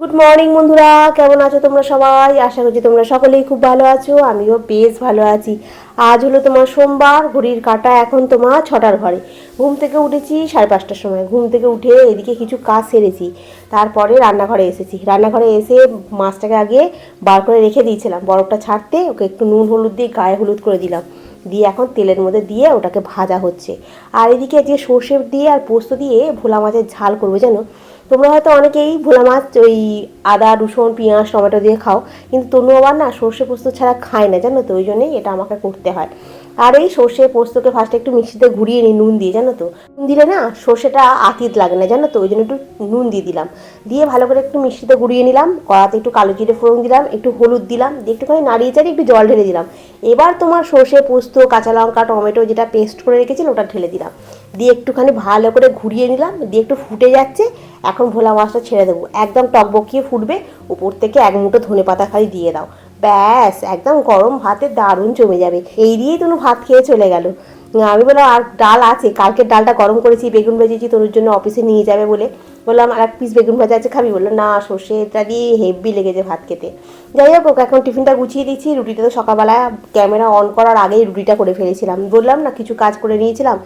Good morning বন্ধুরা। কেমন আছো তোমরা সবাই? আশা করছি তোমরা সকলেই খুব ভালো আছো। আমিও বেশ ভালো আছি। আজ হলো তোমার সোমবার, ঘড়ির কাটা এখন তোমার ছটার ঘরে। ঘুম থেকে উঠেছি সাড়ে পাঁচটার সময়। ঘুম থেকে উঠে এদিকে কিছু কাজ সেরেছি। তারপরে রান্নাঘরে এসেছি। রান্নাঘরে এসে মাছটাকে আগে বার করে রেখে দিয়েছিলাম। বরফটা ছাড়তে ওকে একটু নুন হলুদ দিয়ে গায়ে হলুদ করে দিলাম। দিয়ে এখন তেলের মধ্যে দিয়ে ওটাকে ভাজা হচ্ছে। আর এদিকে যে সর্ষে দিয়ে আর পোস্ত দিয়ে ভোলা মাছের ঝাল করব জানো? তোমরা হয়তো অনেকেই ভোলা মাছ, ওই আদা, রসুন, পেঁয়াজ, টমেটো দিয়ে খাও, কিন্তু তনু আবার না সর্ষে পোস্ত ছাড়া খায় না, জানো তো? ওই জন্যই এটা আমাকে করতে হয়। আর এই সর্ষে পোস্তকে ফার্স্টে একটু মিক্সিতে ঘুরিয়ে নিই নুন দিয়ে, জানো তো? নুন দিলে না সর্ষেটা আতিত লাগে না, জানো তো? ওই জন্য একটু নুন দিয়ে দিলাম। দিয়ে ভালো করে একটু মিক্সিতে ঘুরিয়ে নিলাম, কড়াতে একটু কালো জিরে ফোড়ন দিলাম, একটু হলুদ দিলাম, দিয়ে একটুখানি নাড়িয়ে চাড়িয়ে একটু জল ঢেলে দিলাম। এবার তোমার সর্ষে পোস্ত, কাঁচা লঙ্কা, টমেটো যেটা পেস্ট করে রেখেছিলাম ওটা ঢেলে দিলাম। দিয়ে একটুখানি ভালো করে ঘুরিয়ে নিলাম, দিয়ে একটু ফুটে যাচ্ছে, এখন ভোলা মাছটা ছেড়ে দেবো। একদম টকবকিয়ে ফুটবে, উপর থেকে এক মুঠো ধনে পাতা খালি দিয়ে দাও। ব্যাস, একদম গরম ভাতে দারুণ জমে যাবে। এই দিয়েই তুমি ভাত খেয়ে চলে গেল। আমি বললাম, আর ডাল আছে, কালকের ডালটা গরম করেছি, বেগুন ভেজেছি তোর জন্য অফিসে নিয়ে যাবে বলে। বললাম, আর এক পিস বেগুন ভাজা আছে, খাবি? বলল, না সর্ষেটা দিয়ে হেভি লেগেছে ভাত খেতে। যাই হোক, ওকে এখন টিফিনটা গুছিয়ে দিচ্ছি। রুটিটা তো সকালবেলা ক্যামেরা অন করার আগেই রুটিটা করে ফেলেছিলাম। বললাম, না, কিছু কাজ করে নিয়েছিলাম।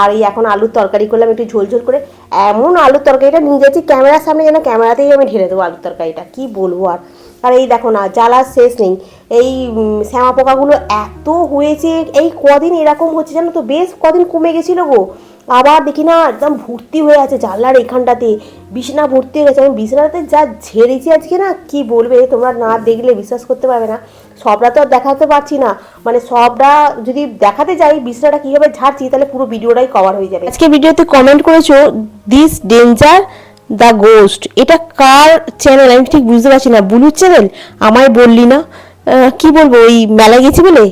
আর এই এখন আলুর তরকারি করলাম, একটু ঝোল ঝোল করে। এমন আলুর তরকারিটা নিয়ে যাচ্ছি, ক্যামেরার সামনে যেন ক্যামেরাতেই আমি ঢেলে দেবো আলুর তরকারিটা। কী বলব আর? আর এই দেখো না, জ্বালার শেষ নেই। এই শ্যামা পোকাগুলো এত হয়েছে, এই কদিন এরকম হচ্ছে জানো তো? বেশ কদিন কমে গেছিল গো। আবার দেখি না, একদম ভর্তি হয়ে আছে জানলার এখানটাতে। বিছানা ভর্তি হয়ে গেছে। আমি বিছানাতে যা ঝেড়েছি আজকে না, কি বলবে? তোমরা না দেখলে বিশ্বাস করতে পারবে না। সবটা তো আর দেখাতে পারছি না। মানে সবটা যদি দেখাতে যাই, বিছানাটা কীভাবে ঝাড়ছি, তাহলে পুরো ভিডিওটাই কভার হয়ে যাবে। আজকে ভিডিওতে কমেন্ট করেছ দিস ডেঞ্জার দ্য গোস্ট। এটা কার চ্যানেল আমি ঠিক বুঝতে পারছি না। বুলুর চ্যানেল আমায় বললি না? কি বলব, ওই মেলায় গেছি বলে?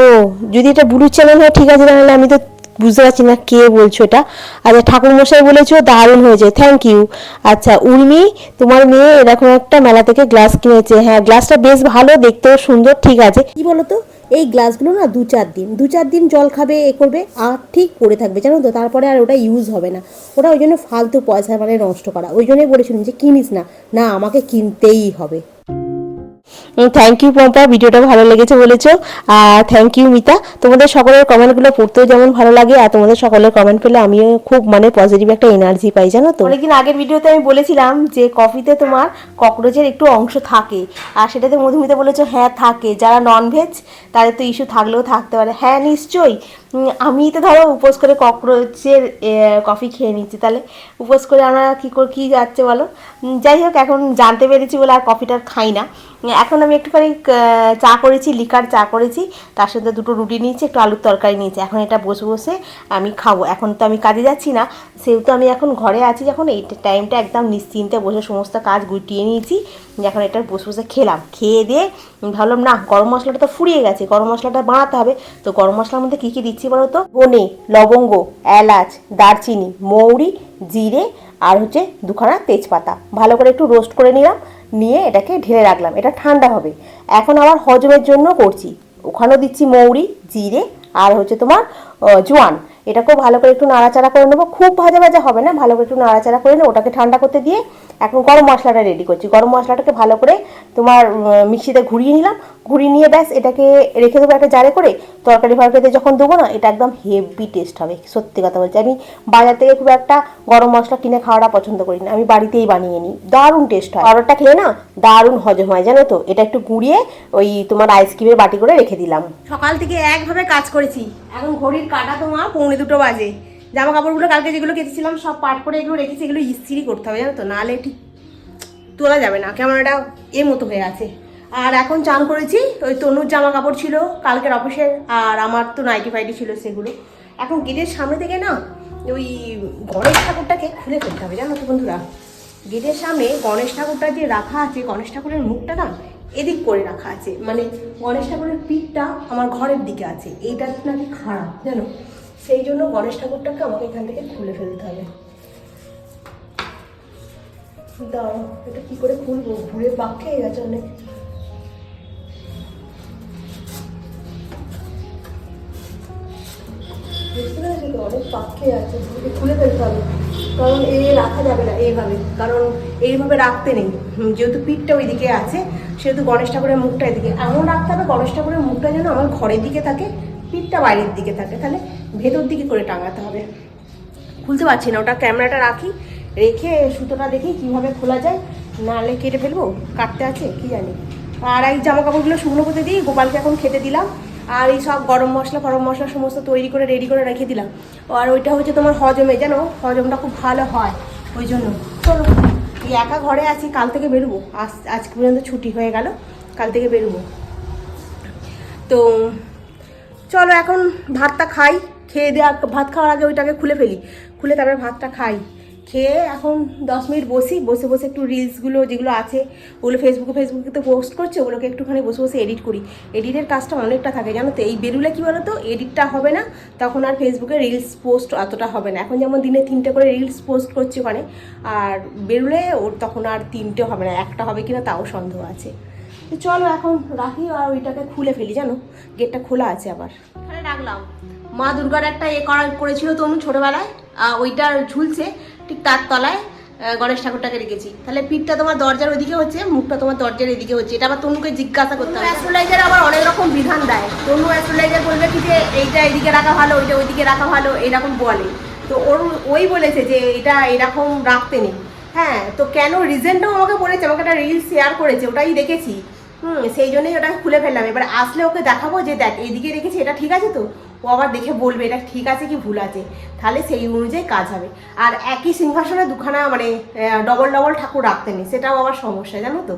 ও, যদি এটা বুলুর চ্যানেল হয়, ঠিক আছে, তাহলে আমি তো বুঝতে পারছি না কে বলছো এটা। আচ্ছা ঠাকুর মশাই বলেছ, দারুণ হয়েছে থ্যাংক ইউ আচ্ছা উর্মি, তোমার মেয়ে এরকম একটা মেলা থেকে গ্লাস কিনেছে। হ্যাঁ গ্লাসটা বেশ ভালো, দেখতেও সুন্দর, ঠিক আছে। কি বলো তো? এই গ্লাসগুলো না দু চার দিন, দু চার দিন জল খাবে, এ করবে, আর ঠিক পড়ে থাকবে, জানো তো? তারপরে আর ওটা ইউজ হবে না। ওটা ওই জন্য ফালতু পয়সা মানে নষ্ট করা। ওই জন্যই বলেছিলাম যে কিনিস না। না, আমাকে কিনতেই হবে। থ্যাংক ইউ পম্পা, ভিডিওটা ভালো লেগেছে বলেছ। আর থ্যাংক ইউ মিতা। তোমাদের সকলের কমেন্টগুলো পড়তেও যেমন ভালো লাগে, আর তোমাদের সকলের কমেন্ট পেলে আমিও খুব মানে পজিটিভ একটা এনার্জি পাই, জানো তো? অনেকদিন আগের ভিডিওতে আমি বলেছিলাম যে কফিতে তোমার ককরোচের একটু অংশ থাকে, আর সেটাতে মধুমিতা বলেছ হ্যাঁ থাকে। যারা ননভেজ তাদের তো ইস্যু থাকলেও থাকতে পারে। হ্যাঁ নিশ্চয়ই। আমি তো ধরো উপোস করে ককরোচের কফি খেয়ে নিচ্ছি। তাহলে উপোস করে আমরা কী করে, কী যাচ্ছে বলো? যাই হোক, এখন জানতে পেরেছি বলে আর কফিটা খাই না। এখন আমি একটুখানি চা করেছি, লিকার চা করেছি। তার সাথে দুটো রুটি নিয়েছি, একটু আলুর তরকারি নিয়েছি। এখন এটা বসে বসে আমি খাব। এখন তো আমি কাজে যাচ্ছি না। সেহেতু আমি এখন ঘরে আছি যখন, এই টাইমটা একদম নিশ্চিন্তে বসে সমস্ত কাজ গুটিয়ে নিয়েছি। এখন এটা বসে বসে খেলাম। খেয়ে দিয়ে ভাবলাম, না, গরম মশলাটা তো ফুরিয়ে গেছে। গরম মশলাটা বানাতে হবে। তো গরম মশলার মধ্যে কী কী দিচ্ছি বলো তো? বনে লবঙ্গ, এলাচ, দারচিনি, মৌরি, জিরে আর হচ্ছে দুখানা তেজপাতা। ভালো করে একটু রোস্ট করে নিলাম, নিয়ে এটাকে ঢেলে রাখলাম। এটা ঠান্ডা হবে। এখন আবার হজমের জন্য করছি। ওখানেও দিচ্ছি মৌরি, জিরে আর হচ্ছে তোমার জোয়ান। এটাকেও ভালো করে একটু নাড়াচাড়া করে নেব। খুব ভাজা ভাজা হবে না? ভালো করে একটু নাড়াচাড়া করে নেব। ওটাকে ঠান্ডা করতে দিয়ে এখন গরম মশলাটা রেডি করছি। গরম মশলাটাকে ভালো করে তোমার মিক্সিতে ঘুরিয়ে নিলাম। ঘুরিয়ে নিয়ে ব্যাস এটাকে রেখে দেবো একটা জারে করে। তরকারি ফরকারিতে যখন দেবো না, এটা একদম হেভি টেস্ট হবে। সত্যি কথা বলছি। আমি বাজার থেকে খুব একটা গরম মশলা কিনে খাওয়াটা পছন্দ করি না। আমি বাড়িতেই বানিয়ে নিই। দারুণ টেস্ট হয়। অর্ডারটা খেয়ে না দারুণ হজম হয়, জানো তো? এটা একটু গুঁড়িয়ে ওই তোমার আইসক্রিমের বাটি করে রেখে দিলাম। সকাল থেকে একভাবে কাজ করেছি। এখন ঘড়ির কাটা তোমার পৌনে দুটো বাজে। জামা কাপড়গুলো কালকে যেগুলো কেটেছিলাম সব পাট করে এগুলো রেখেছি, এগুলো ইস্ত্রি করতে হবে, জানো তো? নাহলে ঠিক তোলা যাবে না। কেমন এটা এর মতো হয়ে আছে। আর এখন চান করেছি, ওই তনুর জামা কাপড় ছিল কালকের অফিসের, আর আমার তো নাইটি ফাইটি ছিল সেগুলো। এখন গেটের সামনে থেকে না, ওই গণেশ ঠাকুরটাকে খুলে ফেলতে হবে, জানো তো বন্ধুরা? গেটের সামনে গণেশ ঠাকুরটা যে রাখা আছে, গণেশ ঠাকুরের মুখটা না এদিক করে রাখা আছে। মানে গণেশ ঠাকুরের পিঠটা আমার ঘরের দিকে আছে। এইটা নাকি খারাপ, জানো? সেই জন্য গণেশ ঠাকুরটাকে আমাকে এখান থেকে খুলে ফেলতে হবে। দাও, এটা কি করে খুলবো? ঘুরে পাক খেয়ে গেছে অনেক। অনেক পাক খেয়ে আছে খুলে ফেলতে হবে। কারণ এ রাখা যাবে না এইভাবে। কারণ এইভাবে রাখতে নেই। যেহেতু পিঠটা ওইদিকে আছে, সেহেতু গণেশ ঠাকুরের মুখটা এদিকে। এমন রাখতে হবে গণেশ ঠাকুরের মুখটা যেন আমার ঘরের দিকে থাকে, পিঠটা বাইরের দিকে থাকে। তাহলে ভেতর দিকে করে টাঙাতে হবে। খুলতে পারছি না। ওটা ক্যামেরাটা রাখি, রেখে সুতোটা দেখি কীভাবে খোলা যায়। নাহলে কেটে ফেলব। কাটতে আছে, কি জানি। আর এই জামা কাপড়গুলো শুকনো করতে দিই। গোপালকে এখন খেতে দিলাম। আর এই সব গরম মশলা গরম মশলা সমস্ত তৈরি করে রেডি করে রেখে দিলাম। আর ওইটা হচ্ছে তোমার হজমে, জানো? হজমটা খুব ভালো হয়, ওই জন্য। চলো, এই একা ঘরে আছি, কাল থেকে বেরোবো। আজ আজকে পর্যন্ত ছুটি হয়ে গেল, কাল থেকে বেরোবো। তো, চলো এখন ভাতটা খাই, খেয়ে দেওয়া ভাত খাওয়ার আগে ওইটাকে খুলে ফেলি। খুলে তারপরে ভাতটা খাই। খেয়ে এখন দশ মিনিট বসি, বসে বসে একটু রিলসগুলো যেগুলো আছে, ওগুলো ফেসবুকে ফেসবুকে তো পোস্ট করছে, ওগুলোকে একটুখানি বসে বসে এডিট করি। এডিটের কাজটা অনেকটা থাকে, জানো তো? এই বেরুলে কী বলো তো এডিটটা হবে না, তখন আর ফেসবুকে রিলস পোস্ট অতটা হবে না। এখন যেমন দিনে তিনটে করে রিলস পোস্ট করছে ওখানে, আর বেরুলে ওর তখন আর তিনটে হবে না, একটা হবে কিনা তাও সন্দেহ আছে। তো চলো এখন রাখি আর ওইটাকে খুলে ফেলি, জানো? গেটটা খোলা আছে আবার। রাখলাম। মা দুর্গার একটা এ করা করেছিল তনু ছোটবেলায় ওইটা ঝুলছে ঠিক তার তলায় গণেশ ঠাকুরটাকে রেখেছি। তাহলে পিঠটা তোমার দরজার ওইদিকে হচ্ছে, মুখটা তোমার দরজার এদিকে হচ্ছে। এটা আবার তনুকে জিজ্ঞাসা করতে হবে। অ্যাস্ট্রোলাইজার আবার অনেক রকম বিধান দেয়। তনু অ্যাস্ট্রোলাইজার বলবে কি যে, এইটা এইদিকে রাখা ভালো, ওইটা ওইদিকে রাখা ভালো, এরকম বলে। তো ওর, ওই বলেছে যে, এটা এরকম রাখতে নেই। হ্যাঁ তো কেন? রিজেন্টও আমাকে বলেছে, আমাকে একটা রিল শেয়ার করেছে, ওটাই দেখেছি। হুম, সেই জন্যই ওটা খুলে ফেললাম। এবার আসলে ওকে দেখাবো যে, দেখ এইদিকে রেখেছি, এটা ঠিক আছে তো? ও আবার দেখে বলবে, এটা ঠিক আছে কি ভুল আছে? তাহলে সেই অনুযায়ী কাজ হবে। আর একই সিংহাসনে দুখানা মানে ডবল ডবল ঠাকুর রাখতে নেই, সেটাও আবার সমস্যা, জানো তো?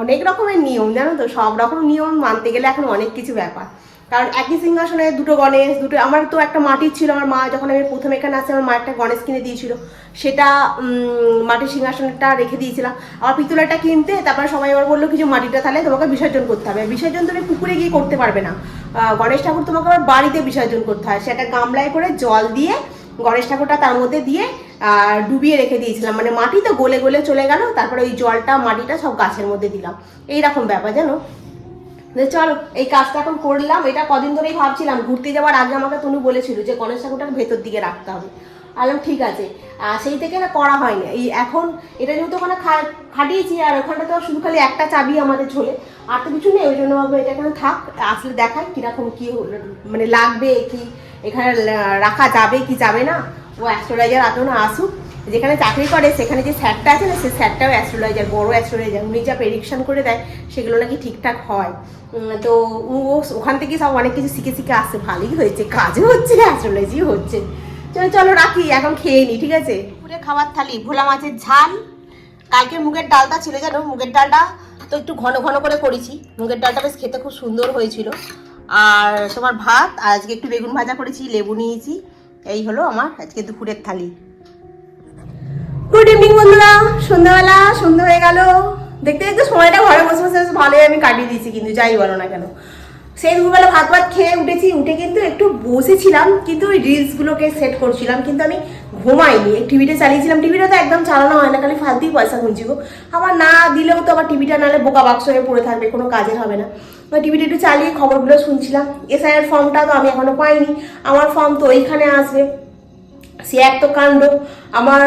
অনেক রকমের নিয়ম, জানো তো? সব রকম নিয়ম মানতে গেলে এখন অনেক কিছু ব্যাপার। কারণ একই সিংহাসনে দুটো গণেশ, দুটো, আমার তো একটা মাটির ছিল, আমার মা যখন আমি প্রথম এখানে আসি, আমার মা একটা গণেশ কিনে দিয়েছিল। সেটা মাটির সিংহাসনটা রেখে দিয়েছিলাম। আবার পিতলেরটা কিনতে, তারপরে সবাই আবার বলল কিছু মাটিটা, তাহলে তোমাকে বিসর্জন করতে হবে। বিসর্জন তুমি পুকুরে গিয়ে করতে পারবে না। গণেশ ঠাকুর তোমাকে আবার বাড়িতে বিসর্জন করতে হয়। সেটা গামলায় করে জল দিয়ে, গণেশ ঠাকুরটা তার মধ্যে দিয়ে ডুবিয়ে রেখে দিয়েছিলাম। মানে মাটি তো গলে গলে চলে গেল, তারপরে ওই জলটা, মাটিটা সব গাছের মধ্যে দিলাম। এইরকম ব্যাপার, জানো? যে চলো, এই কাজটা এখন করলাম, এটা কদিন ধরেই ভাবছিলাম, ঘুরতে যাওয়ার আগে আমাকে তনু বলেছিল যে গণেশ ঠাকুরটাকে ভেতর দিকে রাখতে হবে। আলাম, ঠিক আছে। সেই থেকে না করা হয়নি। এই এখন এটা যেহেতু ওখানে খাটিয়েছি, আর ওখানটা তো শুধু খালি একটা চাবি আমাদের ঝোলে, আর তো কিছু নেই, ওই জন্য এটা এখানে থাক, আসলে দেখাই কীরকম কি মানে লাগবে, কি এখানে রাখা যাবে, কি যাবে না, ও অ্যাস্ট্রোলাইজার আদৌ না আসুক। যেখানে চাকরি করে, সেখানে যে স্যারটা আছে না সেই স্যারটাও অ্যাস্ট্রোলজার বড় অ্যাস্ট্রোলজার উনি যা প্রেডিকশন করে দেয়, সেগুলো নাকি ঠিকঠাক হয়। তো ও ওখান থেকে সব অনেক কিছু শিখে শিখে আসছে ভালোই হয়েছে, কাজও হচ্ছে অ্যাস্ট্রোলজিও হচ্ছে। চলো চলো, রাখি, এখন খেয়ে নি, ঠিক আছে? পুরে খাবার থালি, ভোলা মাছের ঝাল। কালকে মুগের ডালটা ছিল, জানো? মুগের ডালটা তো একটু ঘন ঘন করে করেছি। মুগের ডালটা বেশ খেতে খুব সুন্দর হয়েছিল। আর তোমার ভাত আজকে একটু বেগুন ভাজা করেছি, লেবু নিয়েছি। এই হলো আমার আজকে দুপুরের থালি। গুড ইভিনিং বন্ধুরা। সন্ধ্যাবেলা, সন্ধ্যা হয়ে গেল। দেখতে দেখতে সময়টা ঘরে বসে বসে ভালোই আমি কাটিয়ে দিয়েছি, কিন্তু যাই বলো না কেন। সেই দুপুরবেলা ভাত ভাত খেয়ে উঠেছি, উঠে কিন্তু একটু বসেছিলাম, কিন্তু ওই রিলসগুলোকে সেট করছিলাম, কিন্তু আমি ঘুমাইনি। টিভিটা চালিয়েছিলাম। টিভিটা তো একদম চালানো হয় না, খালি দিয়ে পয়সা গুনছি গো। আবার না দিলেও তো আবার টিভিটা নাহলে বোকা বাক্স হয়ে পড়ে থাকবে, কোনো কাজের হবে না। টিভিটা একটু চালিয়ে খবরগুলো শুনছিলাম। এসআইয়ের ফর্মটা তো আমি এখনও পাইনি। আমার ফর্ম তো ওইখানে আসবে। সে এক তো কাণ্ড। আমার,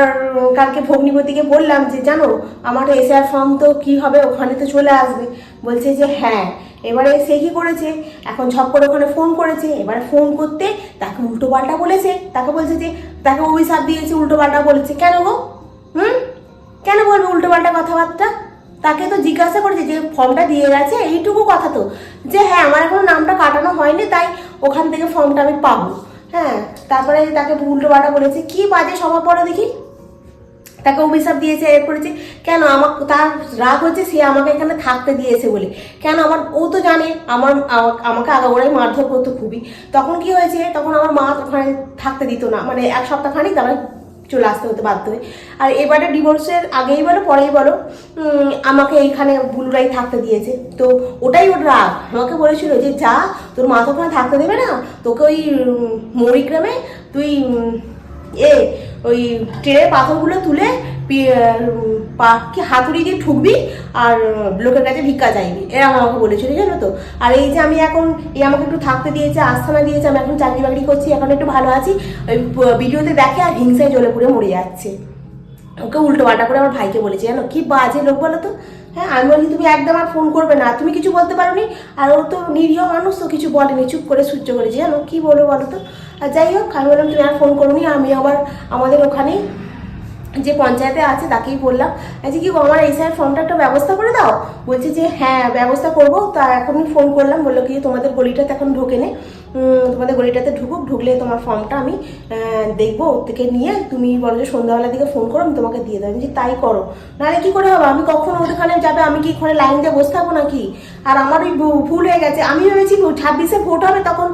কালকে ভগ্নিপতিকে বললাম যে, জানো, আমার এসআর ফর্ম তো কি হবে? ওখানে তো চলে আসবে। বলছে যে হ্যাঁ। এবারে সে কি করেছে? এখন ঝপ করে ওখানে ফোন করেছে। এবারে ফোন করতে তাকে উল্টো পাল্টা বলেছে। তাকে বলছে যে, তাকে অভিশাপ দিয়েছে, উল্টো পাল্টা বলেছে। কেন গো? হুম? কেন বলবে উল্টো পাল্টা কথাবার্তা? তাকে তো জিজ্ঞাসা করেছে যে, ফর্মটা দিয়ে গেছে? এইটুকু কথা তো। যে হ্যাঁ আমার এখনও নামটা কাটানো হয়নি, তাই ওখান থেকে ফর্মটা আমি পাবো। হ্যাঁ তারপরে তাকে উল্টো পাল্টা বলেছে, কি বাজে স্বভাব পড়ো দেখি। তাকে অভিশাপ দিয়েছে এ করেছে কেন আমার, তার রাগ হচ্ছে সে আমাকে এখানে থাকতে দিয়েছে বলে। কেন আমার, ও তো জানে, আমার, আমাকে আগাগোড়াই মারধর করতো খুবই। তখন কি হয়েছে, তখন আমার মা ওখানে থাকতে দিত না মানে এক সপ্তাহ খানিক তারপরে চলে আসতে হতে বাধ্য হয় আর এবারে ডিভোর্সের আগেই বলো, পরেই বলো আমাকে এইখানে বুলুরাই থাকতে দিয়েছে। তো ওটাই ওর রাগ। আমাকে বলেছিল যে, যা, তোর মা তো ওখানে থাকতে দেবে না। তোকে ওই মরিগ্রামে তুই এ, ওই ট্রেনের পাথরগুলো তুলে পি- উম, পা কি হাতুড়ি দিয়ে ঠুকবি আর লোকের কাছে ভিক্ষা চাইবি। এরকম আমাকে বলেছিল জানো তো? আর এই যে আমি এখন এই আমাকে একটু থাকতে দিয়েছে আস্থানা দিয়েছে আমি এখন চাকরি বাকরি করছি এখন একটু ভালো আছি। ওই ভিডিওতে দেখে আর হিংসায় জ্বলে পুড়ে মরে যাচ্ছে। ওকে উল্টো পাল্টা করে আমার ভাইকে বলেছে জানো? কি বাজে লোক বলো তো? হ্যাঁ আমি বলি তুমি একদম আর ফোন করবে না। তুমি কিছু বলতে পারোনি আর ও তো নিরীহ মানুষ তো কিছু বলেনি চুপ করে সহ্য করেছে জানো? কি বলব বলো তো? আর যাই হোক আমি বললাম তুমি আর ফোন করোনি আমি আবার আমাদের ওখানে যে পঞ্চায়েতে আছে তাকেই বললাম আচ্ছা কি আমার এই স্যার ফর্মটা একটা ব্যবস্থা করে দাও? বলছে যে হ্যাঁ ব্যবস্থা করব। তা এখনই ফোন করলাম বলল কি তোমাদের গলিটাতে এখন ঢোকে নে। তোমাদের গলিটাতে ঢুকুক ঢুকলে তোমার ফর্মটা আমি দেখব ওর থেকে নিয়ে। তুমি বলো যে সন্ধ্যাবেলার দিকে ফোন করো আমি তোমাকে দিয়ে দেবো। আমি যে তাই করো। নাহলে কি করে হবে? আমি কখন ওখানে যাবে? আমি কি ওখানে লাইন দিয়ে বসে থাকব নাকি? আর আমার ওই ভুল হয়ে গেছে। আমি ভেবেছি ছাব্বিশে ভোট হবে তখন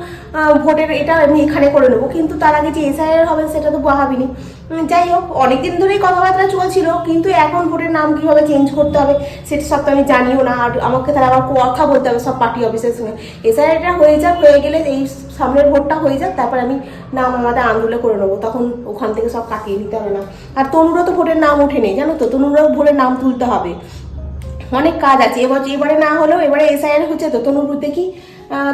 ভোটের এটা আমি এখানে করে নেব। কিন্তু তার আগে যে এসআইআর হবে সেটা তো উম, যাই হোক, অনেকদিন ধরেই কথাবার্তা চলছিল, কিন্তু এখন ভোটের নাম কীভাবে চেঞ্জ করতে হবে, সেটা সব তো আমি জানিও না। আর আমাকে তাহলে আবার কথা বলতে হবে সব পার্টি অফিসের সঙ্গে। এসআইআরটা হয়ে যাক, হয়ে গেলে এই সামনের ভোটটা হয়ে যাক, তারপর আমি নাম আমাদের আন্দোলন করে নেব। তখন ওখান থেকে সব কাটিয়ে নিতে হবে না। আর তনুরও তো ভোটের নাম ওঠেনি জানো তো? তনুরও ভোটের নাম তুলতে হবে। অনেক কাজ আছে। এবার এবারে না হলেও এবারে এসআইআর হচ্ছে তো? তনুর দেখি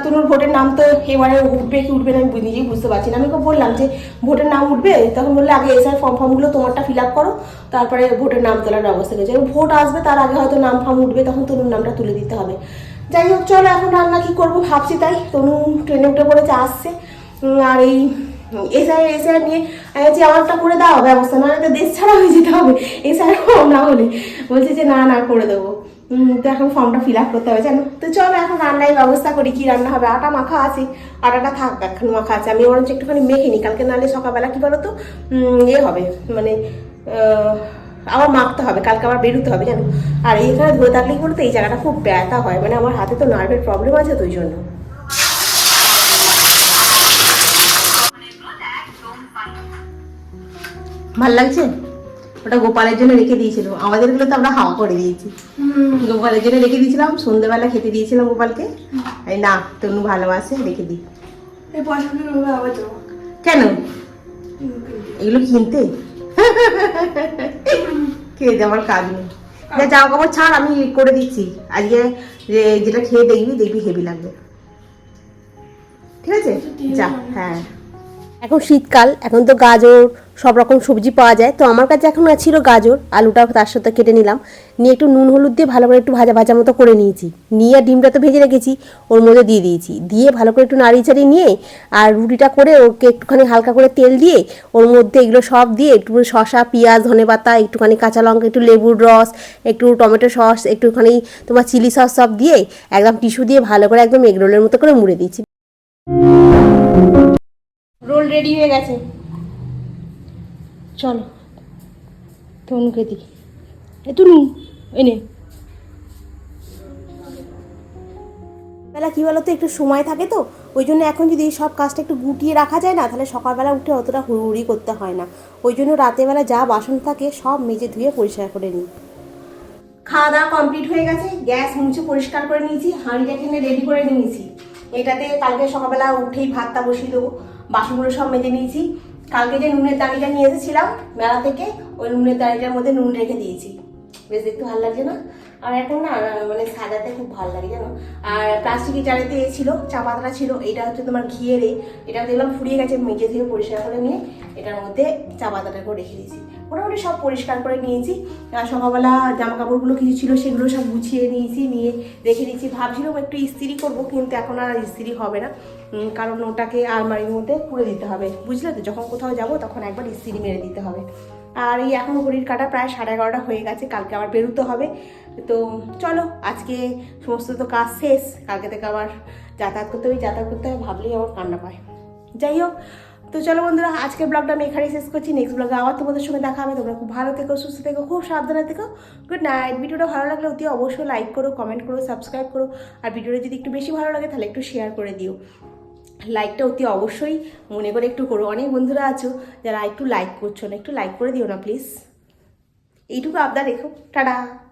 তনুর ভোটের নাম তো এবারে উঠবে কি উঠবে না আমি নিজেই বুঝতে পারছি না। আমি ওকে বললাম যে, ভোটের নাম উঠবে? তখন বললে, আগে এসআইআর ফর্ম ফর্মগুলো তোমারটা ফিল আপ করো, তারপরে ভোটের নাম তোলার ব্যবস্থা করেছে ভোট আসবে, তার আগে হয়তো নাম ফার্ম উঠবে, তখন তনুর নামটা তুলে দিতে হবে। যাই হোক, চলো এখন রান্না কি করব ভাবছি তাই। তনু ট্রেনে উঠে পড়েছে, আসছে। আর এই এসআই এসআই নিয়ে বলছি আমারটা করে দাও ব্যবস্থা তো দেশ ছাড়া হয়ে যেতে হবে। এসআই না হলে। বলছে যে, না না, করে দেবো। তো এখন ফর্মটা ফিল আপ করতে হবে জানো? তো চলো এখন রান্নার ব্যবস্থা করি কি রান্না হবে? আটা মাখা আছে আটাটা থাক এখন মাখা আছে। আমি বরঞ্চ একটুখানি মেখে নিই কালকে নাহলে সকালবেলা কি বলো তো ইয়ে হবে মানে আবার মাখতে হবে কালকে আবার বেরোতে হবে জানো? আর এইখানে ধরে থাকলে কি বলতো এই জায়গাটা খুব ব্যথা হয় মানে আমার হাতে তো নার্ভের প্রবলেম আছে তো ওই জন্য। ভালো লাগছে? ওটা গোপালের জন্য রেখে দিয়েছিল। আমাদেরগুলো তো আমরা হাওয়া করে দিয়েছি। গোপালের জন্য রেখে দিয়েছিলাম সন্ধ্যেবেলা খেতে দিয়েছিলাম গোপালকে। এই না তনু ভালোবাসে রেখে দিই। কেন? এগুলো কিনতে? কে আমার কাজ নেই। যা জামা কাপড় ছাড় আমি করে দিচ্ছি। আজকে যে যেটা খেয়ে দেখবি দেখবি হেভি লাগবে। ঠিক আছে। যা হ্যাঁ। এখন শীতকাল এখন তো গাজর সব রকম সবজি পাওয়া যায়। তো আমার কাছে এখন ছিল গাজর, আলুটা তার সাথে কেটে নিলাম। নিয়ে একটু নুন হলুদ দিয়ে ভালো করে একটু ভাজা ভাজা মতো করে নিয়েছি। নিয়ে ডিমটা তো ভেজে রেখেছি, ওর মধ্যে দিয়ে দিয়েছি। দিয়ে ভালো করে একটু নাড়িয়ে চাড়িয়ে নিয়ে আর রুটিটা করে ওকে একটুখানি হালকা করে তেল দিয়ে ওর মধ্যে এগুলো সব দিয়ে একটু শসা, পেঁয়াজ ধনেপাতা একটুখানি কাঁচা লঙ্কা, একটু লেবুর রস, একটু টমেটো সস, একটুখানি তোমার চিলি সস সব দিয়ে একদম টিস্যু দিয়ে ভালো করে একদম এগরোলের মতো করে মুড়ে দিয়েছি। রোল রেডি হয়ে গেছে। চলো। তনুকে দিই এ তুনু এনে বেলা কী বলো তো একটু সময় থাকে তো ওই জন্য এখন যদি সব কাজটা একটু গুটিয়ে রাখা যায় না তাহলে সকালবেলা উঠে অতটা হুড়ুহুড়ি করতে হয় না। ওই জন্য রাতেরবেলা যা বাসন থাকে সব মেজে ধুয়ে পরিষ্কার করে নিই। খাওয়া দাওয়া কমপ্লিট হয়ে গেছে গ্যাস মুছে পরিষ্কার করে নিয়েছি হাঁড়িটা কিনে রেডি করে নিয়েছি। এটাতে কালকে সকালবেলা উঠেই ভাতটা বসিয়ে দেবো বাসনগুলো সব মেজে নিয়েছি। কালকে যে নুনের তালিটা নিয়ে এসেছিলাম মেলা থেকে, ওই নুনের তালিটার মধ্যে নুন রেখে দিয়েছি। বেশ একটু ভালো লাগছে না? আর এখন না মানে সাজাতে খুব ভালো লাগে, জানো? আর প্লাস্টিকের জারেতে এ ছিল, চা পাতাটা ছিল এটা হচ্ছে তোমার ঘিয়ের এ। এটা দেখলাম ফুরিয়ে গেছে মেজে থেকে পরিষ্কার করে নিয়ে, এটার মধ্যে চা পাতাটাকেও রেখে দিয়েছি। মোটামুটি সব পরিষ্কার করে নিয়েছি। আর সকালবেলা জামা কাপড়গুলো কিছু ছিল, সেগুলো সব গুছিয়ে নিয়েছি, নিয়ে রেখে দিয়েছি। ভাবছিলাম একটু ইস্ত্রি করব, কিন্তু এখন আর ইস্ত্রি হবে না। কারণ ওটাকে আলমারির মধ্যে পুরে দিতে হবে। বুঝলে তো? যখন কোথাও যাব, তখন একবার ইস্ত্রি মেরে দিতে হবে। আর এই এখন ঘড়ির কাটা প্রায় সাড়ে এগারোটা হয়ে গেছে, কালকে আবার বেরোতে হবে। তো চলো, আজকে সমস্ত তো কাজ শেষ। কালকে থেকে আবার যাতায়াত করতে হবে, যাতায়াত করতে হবে ভাবলেই আমার কান্না পায়। যাই হোক, তো চলো বন্ধুরা আজকের ব্লগটা আমি এখানেই শেষ করছি। নেক্সট ব্লগে আবার তোমাদের সঙ্গে দেখা হবে। তোমরা খুব ভালো থেকো, সুস্থ থেকো, খুব সাবধানে থেকো। গুড নাইট ভিডিওটা ভালো লাগলে অতি অবশ্যই লাইক করো কমেন্ট করো সাবস্ক্রাইব করো। আর ভিডিওটা যদি একটু বেশি ভালো লাগে, তাহলে একটু শেয়ার করে দিও। লাইকটা অতি অবশ্যই মনে করে একটু করো। অনেক বন্ধুরা আছো যারা একটু লাইক করছ না, একটু লাইক করে দিও না প্লিজ এইটুকু আবদার রেখো। টাটা।